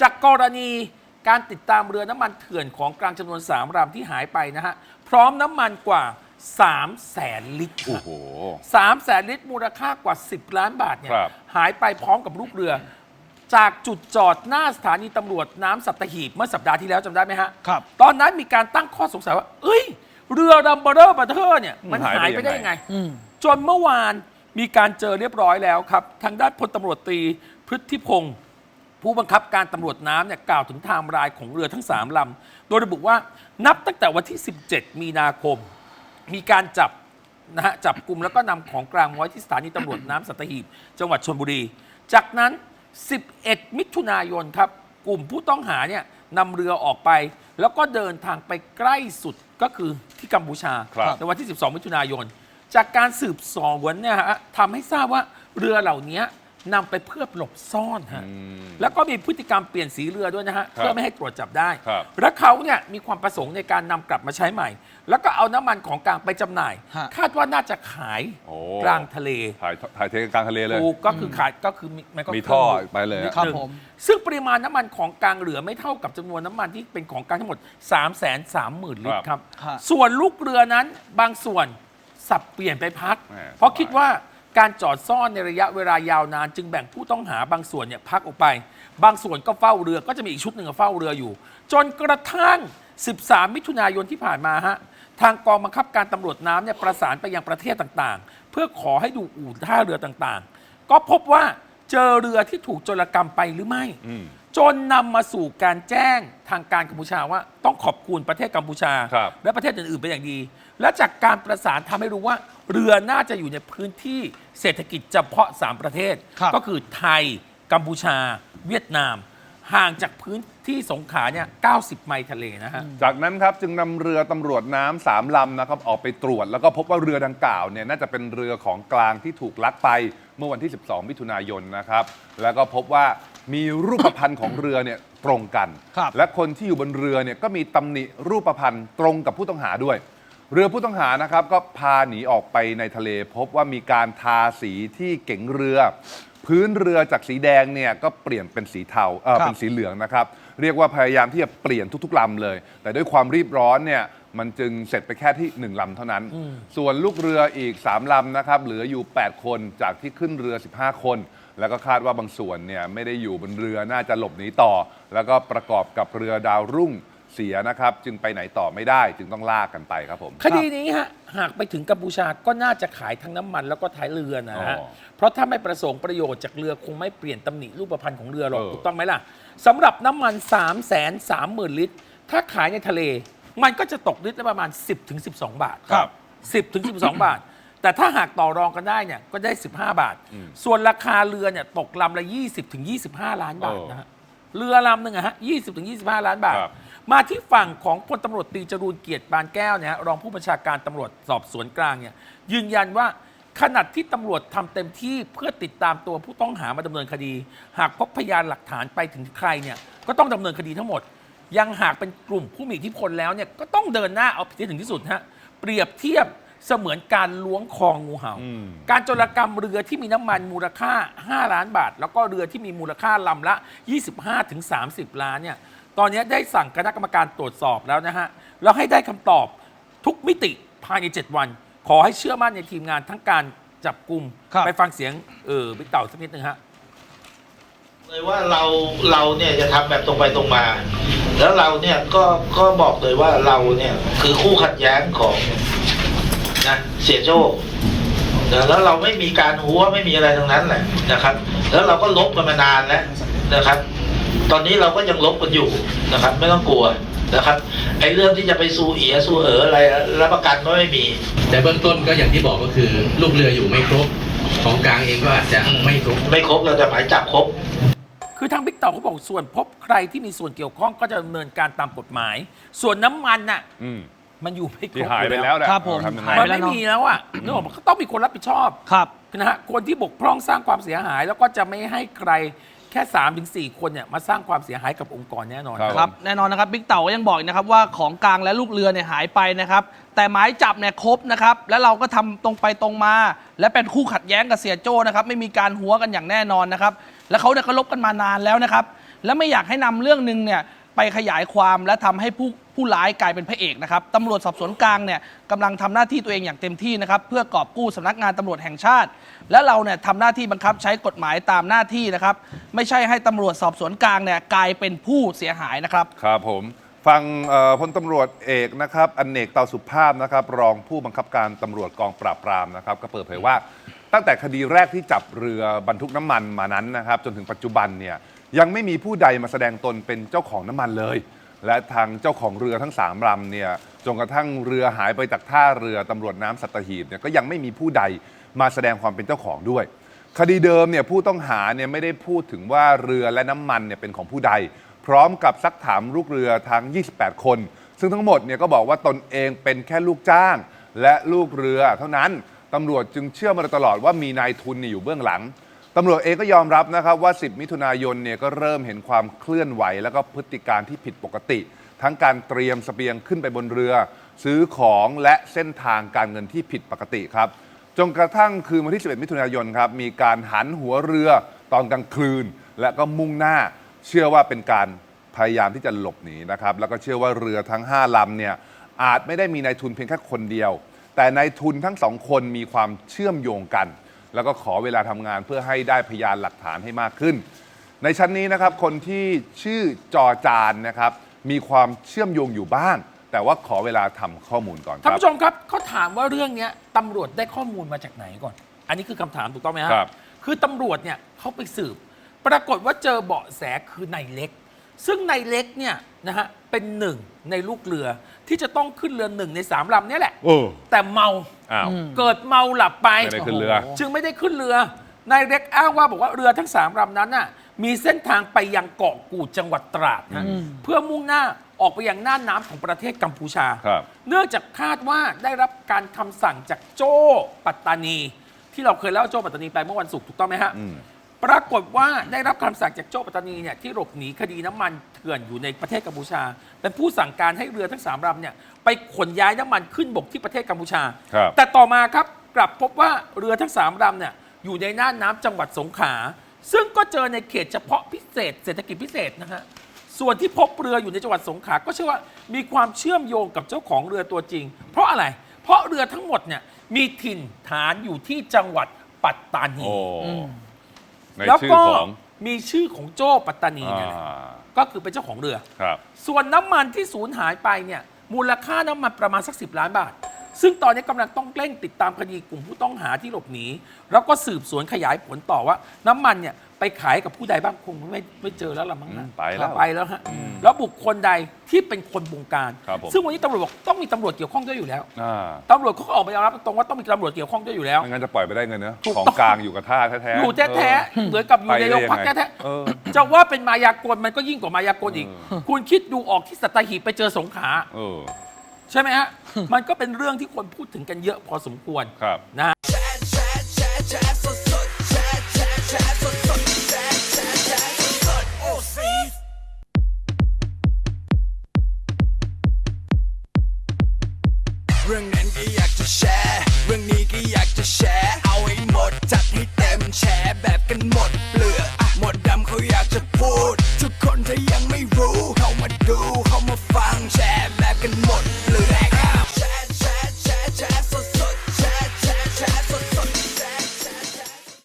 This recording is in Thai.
จากกรณีการติดตามเรือน้ำมันเถื่อนของกลางจำนวน3ลำที่หายไปนะฮะ พร้อมน้ำมันกว่า3แสนลิตรโอ้โหสามแสนลิตรมูลค่ากว่า 10 ล้านบาทเนี่ยครับ หายไปพร้อมกับลูกเรือ จากจุดจอดหน้าสถานีตำรวจน้ำสัตหีบเมื่อสัปดาห์ที่แล้วจำได้ไหมฮะ ครับ ตอนนั้นมีการตั้งข้อสงสัยว่า เอ้ย เรือลัมเบอร์บัตเทอร์เนี่ย มันหายหายไปไปได้ยัยังงไงไงอืมจนเมื่อวานมีการเจอเรียบร้อยแล้วครับ ทางด้านพลตำรวจตรีพฤทธิพงศ์ ผู้บังคับการตำรวจน้ำเนี่ยกล่าวถึงไทม์ไลน์ของเรือทั้ง 3ลำ โดยระบุว่านับตั้งแต่วันที่ 17 มีนาคม มีการจับนะฮะจับกลุ่มแล้วก็นำของกลางมาไว้ที่สถานีตำรวจน้ำสัตหีบ จังหวัดชนบุรี จากนั้น 11 มิถุนายนครับ กลุ่มผู้ต้องหาเนี่ยนำเรือออกไป แล้วก็เดินทางไปใกล้สุดก็คือที่กัมพูชาครับ ในวันที่ 12 มิถุนายน จากการสืบสวนเนี่ยฮะทำให้ทราบว่าเรือเหล่านี้ นำไปเพื่อหลบซ่อนฮะอืมแล้วก็มีพฤติกรรมเปลี่ยนสีเรือด้วยนะฮะครับเพื่อไม่ให้ตรวจจับได้ ครับและเขาเนี่ยมีความประสงค์ในการนำกลับมาใช้ใหม่ แล้วก็เอาน้ำมันของกลางไปจำหน่าย ฮะ คาดว่าน่าจะขายโอ้ กลางทะเลถ่ายถ่ายเทกลางทะเลเลย ถูกก็คือขายก็คือมีมันก็มีท่อเคงไปเลยนิดอะ ครับหนึ่งผม ซึ่งปริมาณน้ำมันของกลางเหลือไม่เท่ากับจำนวนน้ำมันที่เป็นของกลางทั้งหมด 3 3 0 0 0 0 ลิตรครับฮะส่วนลูกเรือนั้นบางส่วนสับเปลี่ยนไปพัก แหม่เพราะคิดว่า การจอดซ่อนในระยะเวลายาวนาน จึงแบ่งผู้ต้องหาบางส่วนเนี่ยพักออกไป บางส่วนก็เฝ้าเรือก็จะมีอีกชุดหนึ่งก็เฝ้าเรืออยู่ จนกระทั่ง 13 มิถุนายนที่ผ่านมาฮะทางกองบังคับการตำรวจน้ำเนี่ยประสานไปยังประเทศต่างๆ เพื่อขอให้ดูอู่ท่าเรือต่างๆ ก็พบว่าเจอเรือที่ถูกโจรกรรมไปหรือไม่อืมจนนำมาสู่การแจ้งทางการกัมพูชาว่า ต้องขอบคุณประเทศกัมพูชาครับและประเทศอื่นๆเป็นอย่างดี และจากการประสานทำให้รู้ว่า เรือน่าจะอยู่ในพื้นที่เศรษฐกิจเฉพาะ 3 ประเทศ ครับ ก็คือไทย กัมพูชา เวียดนาม ห่างจากพื้นที่สงขลาเนี่ย90 ไมล์ทะเลนะฮะ จากนั้นครับจึงนำเรือตำรวจน้ำสามลำนะครับออกไปตรวจ แล้วก็พบว่าเรือดังกล่าวเนี่ยน่าจะเป็นเรือของกลางที่ถูกลักไปเมื่อวันที่ 12 มิถุนายนนะครับ แล้วก็พบว่ามีรูปพรรณของเรือเนี่ยตรงกัน ครับ และคนที่อยู่บนเรือเนี่ยก็มีตำหนิรูปพรรณตรงกับผู้ต้องหาด้วย เรือผู้ต้องหานะครับก็พาหนีออกไปในทะเลพบว่ามีการทาสีที่เก๋งเรือ พื้นเรือจากสีแดงเนี่ยก็เปลี่ยนเป็นสีเทาเออครับ เป็นสีเหลืองนะครับ เรียกว่าพยายามที่จะเปลี่ยนทุกๆลำเลย แต่ด้วยความรีบร้อนเนี่ยมันจึงเสร็จไปแค่ที่ 1ลำเท่านั้น ส่วนลูกเรืออีก 3ลำนะครับเหลืออยู่ 8 คนจากที่ขึ้นเรือ 15 คน แล้วก็คาดว่าบางส่วนเนี่ยไม่ได้อยู่บนเรือน่าจะหลบหนีต่อ แล้วก็ประกอบกับเรือดาวรุ่ง เสียนะครับ จึงไปไหนต่อไม่ได้จึงต้องลากกันไปครับผม คดีนี้ฮะหากไปถึงกัมพูชาก็น่าจะขายทั้งน้ำมันแล้วก็ท้ายเรือนะฮะอ๋อเพราะถ้าไม่ประสงค์ประโยชน์จากเรือคงไม่เปลี่ยนตำหนิรูปพรรณของเรือหรอกเออ ถูกต้องไหมล่ะสำหรับน้ำมัน 3 3 0 0 0 0 ลิตร ถ้าขายในทะเล มันก็จะตกลิตรละประมาณ 10ถึง12 บาท ครับ 10ถึง12 บาท แต่ถ้าหากต่อรองกันได้เนี่ยก็ได้ 15 บาท ส่วนราคาเรือเนี่ยตกลำละ 20ถึง25 ล้านบาทนะฮะเรือลำหนึ่งอะฮะ20ถึง25 ล้านบาท ครับ มาที่ฝั่งของพลตำรวจตรีจรูนเกียรติปานแก้วเนี่ยฮะรองผู้บัญชาการตำรวจสอบสวนกลางเนี่ยยืนยันว่าขนาดที่ตำรวจทำเต็มที่เพื่อติดตามตัวผู้ต้องหามาดำเนินคดี หากพบพยานหลักฐานไปถึงใครเนี่ยก็ต้องดำเนินคดีทั้งหมด ยังหากเป็นกลุ่มผู้มีอิทธิพลแล้วเนี่ยก็ต้องเดินหน้าเอาผิดให้ถึงที่สุดฮะเปรียบเทียบเสมือนการล้วงคองูเห่า อืม การโจรกรรมเรือที่มีน้ำมันมูลค่า 5 ล้านบาท แล้วก็เรือที่มีมูลค่าลำละ 25ถึง30 ล้านเนี่ย ตอนนี้ได้สั่งคณะกรรมการตรวจสอบแล้วนะฮะ แล้วให้ได้คำตอบทุกมิติภายใน 7 วัน ขอให้เชื่อมั่นในทีมงานทั้งการจับกลุ่มครับ ไปฟังเสียงเออบิ๊กเต่าสักนิดนึงฮะ เลยว่าเราเราเนี่ยจะทำแบบตรงไปตรงมา แล้วเราเนี่ยก็ก็บอกเลยว่าเราเนี่ยคือคู่ขัดแย้งของนะเสียโจ้นะแล้วเราไม่มีการหัวไม่มีอะไรทั้งนั้นแหละนะครับ แล้วเราก็ลบกันมานานแล้วนะครับ ตอนนี้เราก็ยังลบกันอยู่นะครับ ไม่ต้องกลัวนะครับไอ้เรื่องที่จะไปสู้เอียสู้เอ๋ออะไรรับประกันว่าไม่มี แต่เบื้องต้นก็อย่างที่บอกก็คือ ลูกเรืออยู่ไม่ครบ ของกลางเองก็อาจจะไม่ครบ ไม่ครบเราจะหมายจับครบ คือทางบิ๊กเต่าเขาบอกส่วนพบใครที่มีส่วนเกี่ยวข้องก็จะดำเนินการตามกฎหมาย ส่วนน้ำมันน่ะอืมมันอยู่ไม่ครที่บหายอไปแล้วแหละครับผม ทำยังไงหายมัไปนแล้วไม่มีแล้วอะนึกออกปะก็ต้องมีคนรับผิดชอบ ครับ นะฮะคนที่บกพร่องสร้างความเสียหายแล้วก็จะไม่ให้ใคร แค่3าถึงสคนเนี่ยมาสร้างความเสียหายกับองค์กรแน่นอนครับครับแน่นอนนะครับบิ๊กเต่าก็ยังบอกอีกนะครับว่าของกลางและลูกเรือเนี่ยหายไปนะครับ แต่หมายจับเนี่ยครบนะครับ แล้วเราก็ทำตรงไปตรงมา และเป็นคู่ขัดแย้งกับเสียโจ้นะครับ ไม่มีการหัวกันอย่างแน่นอนนะครับ และเขาเนี่ยก็ลบกันมานานแล้วนะครับ และไม่อยากให้นำเรื่องหนึ่งเนี่ย ไปขยายความและทำให้ผู้ผู้ร้ายกลายเป็นพระเอกนะครับตำรวจสอบสวนกลางเนี่ยกำลังทำหน้าที่ตัวเองอย่างเต็มที่นะครับเพื่อกอบกู้สำนักงานตำรวจแห่งชาติ และเราเนี่ยทำหน้าที่บังคับใช้กฎหมายตามหน้าที่นะครับไม่ใช่ให้ตำรวจสอบสวนกลางเนี่ยกลายเป็นผู้เสียหายนะครับครับผมฟังพลตำรวจเอกนะครับอเนกเตาสุภาพนะครับ รองผู้บังคับการตำรวจกองปราบปรามนะครับ ก็เปิดเผยว่าตั้งแต่คดีแรกที่จับเรือบรรทุกน้ำมันมานั้นนะครับ จนถึงปัจจุบันเนี่ย ยังไม่มีผู้ใดมาแสดงตนเป็นเจ้าของน้ำมันเลย และทางเจ้าของเรือทั้งสามลำเนี่ยจนกระทั่งเรือหายไปจากท่าเรือตำรวจน้ำสัตหีบเนี่ยก็ยังไม่มีผู้ใดมาแสดงความเป็นเจ้าของด้วย คดีเดิมเนี่ยผู้ต้องหาเนี่ยไม่ได้พูดถึงว่าเรือและน้ำมันเนี่ยเป็นของผู้ใด พร้อมกับซักถามลูกเรือทั้ง 28 คน ซึ่งทั้งหมดเนี่ยก็บอกว่าตนเองเป็นแค่ลูกจ้าง และลูกเรือเท่านั้นตำรวจจึงเชื่อมาตลอดว่ามีนายทุนอยู่เบื้องหลัง ตำรวจเองก็ยอมรับนะครับว่า 10 มิถุนายนเนี่ยก็เริ่มเห็นความเคลื่อนไหว แล้วก็พฤติการที่ผิดปกติ ทั้งการเตรียมสเสบียงขึ้นไปบนเรือ ซื้อของและเส้นทางการเงินที่ผิดปกติครับจนกระทั่งคืนวันที่ 11 มิถุนายนครับมีการหันหัวเรือตอนกลางคืน และก็มุ่งหน้าเชื่อว่าเป็นการพยายามที่จะหลบหนีนะครับแล้วก็เชื่อว่าเรือทั้ง 5ลำเนี่ยอาจไม่ได้มีนายทุนเพียงแค่คนเดียว แต่นายทุนทั้งสองคนมีความเชื่อมโยงกัน แล้วก็ขอเวลาทำงานเพื่อให้ได้พยานหลักฐานให้มากขึ้น ในชั้นนี้นะครับคนที่ชื่อจอจานนะครับมีความเชื่อมโยงอยู่บ้าง แต่ว่าขอเวลาทำข้อมูลก่อนคท่านรับ ผู้ชมครับเขาถามว่าเรื่องเนี้ยตำรวจได้ข้อมูลมาจากไหนก่อน อันนี้คือคำถามถูกต้องไหมฮะครับ คือตำรวจเนี่ยเขาไปสืบ ปรากฏว่าเจอเบาะแสคือนายเล็ก ซึ่งนายเล็กเนี่ยนะฮะเป็นหนึ่งในลูกเรือที่จะต้องขึ้นเรือหนึ่งในสามลำเนี่ยแหละโอ้แต่เมา อ้าว เกิดเมาหลับไปไม่ได้ขึ้นเรือ จึงไม่ได้ขึ้นเรือนายเล็กอ้างว่าบอกว่าเรือทั้งสามลำนั้นน่ะมีเส้นทางไปยังเกาะกูดจังหวัดตราดนะเพื่อมุ่งหน้าออกไปยังน่านน้ำของประเทศกัมพูชา ครับ เนื่องจากคาดว่าได้รับการคำสั่งจากโจ้ปัตตานี ที่เราเคยเล่าโจ้ปัตตานีไปเมื่อวันศุกร์ถูกต้องไหมฮะ อืม ปรากฏว่าได้รับคำสั่งจากโจ้ปัตตานีเนี่ยที่หลบหนีคดีน้ำมันเถื่อนอยู่ในประเทศกัมพูชา เป็นผู้สั่งการให้เรือทั้งสามลำเนี่ยไปขนย้ายน้ำมันขึ้นบกที่ประเทศกัมพูชา ครับ แต่ต่อมาครับกลับพบว่าเรือทั้งสามลำเนี่ยอยู่ในน่านน้ำจังหวัดสงขลาซึ่งก็เจอในเขตเฉพาะพิเศษ เศรษฐกิจพิเศษนะฮะส่วนที่พบเรืออยู่ในจังหวัดสงขลาก็เชื่อว่ามีความเชื่อมโยงกับเจ้าของเรือตัวจริง เพราะอะไร เพราะเรือทั้งหมดเนี่ยมีถิ่นฐานอยู่ที่จังหวัดปัตตานี โอ้ ในแล้วชื่อก็ของ มีชื่อของโจ้ปัตตานีเนี่ยแหละอ่าก็คือเป็นเจ้าของเรือ ครับ ส่วนน้ำมันที่สูญหายไปเนี่ยมูลค่าน้ำมันประมาณสักสิล้านบาท ซึ่งตอนนี้กำลังต้องเร่งติดตามคดีกลุ่มผู้ต้องหาที่หลบหนี แล้วก็สืบสวนขยายผลต่อว่า น้ำมันเนี่ยไปขายกับผู้ใดบ้างคงไม่ไม่เจอแล้วละมั้งอืนะมไปแล้วไปแล้วฮะแล้วบุคคลใดที่เป็นคนบงการ ครับผม ซึ่งวันนี้ตำรวจบอกต้องมีตำรวจเกี่ยวข้องด้วยอยู่แล้ว อ่าตำรวจเขาก็ออกมายอมรับตรงว่าต้องมีตำรวจเกี่ยวข้องด้วยอยู่แล้ว ไม่งั้นจะปล่อยไปได้เงินเนอะถูกของต้องกลางอยู่กับท่าแท้ๆอยู่แท้ๆเหมือนกับอยู่ในโรงพักไปได้ยังไงแท้เออๆจะว่าเป็นมายากลมันก็ยิ่งกว่ามายากลอีกคุณคิดดูออกที่สัตหีบไปเจอสงขลาเออ ใช่ไหมฮะ มันก็เป็นเรื่องที่คนพูดถึงกันเยอะพอสมควรครับ นะฮะ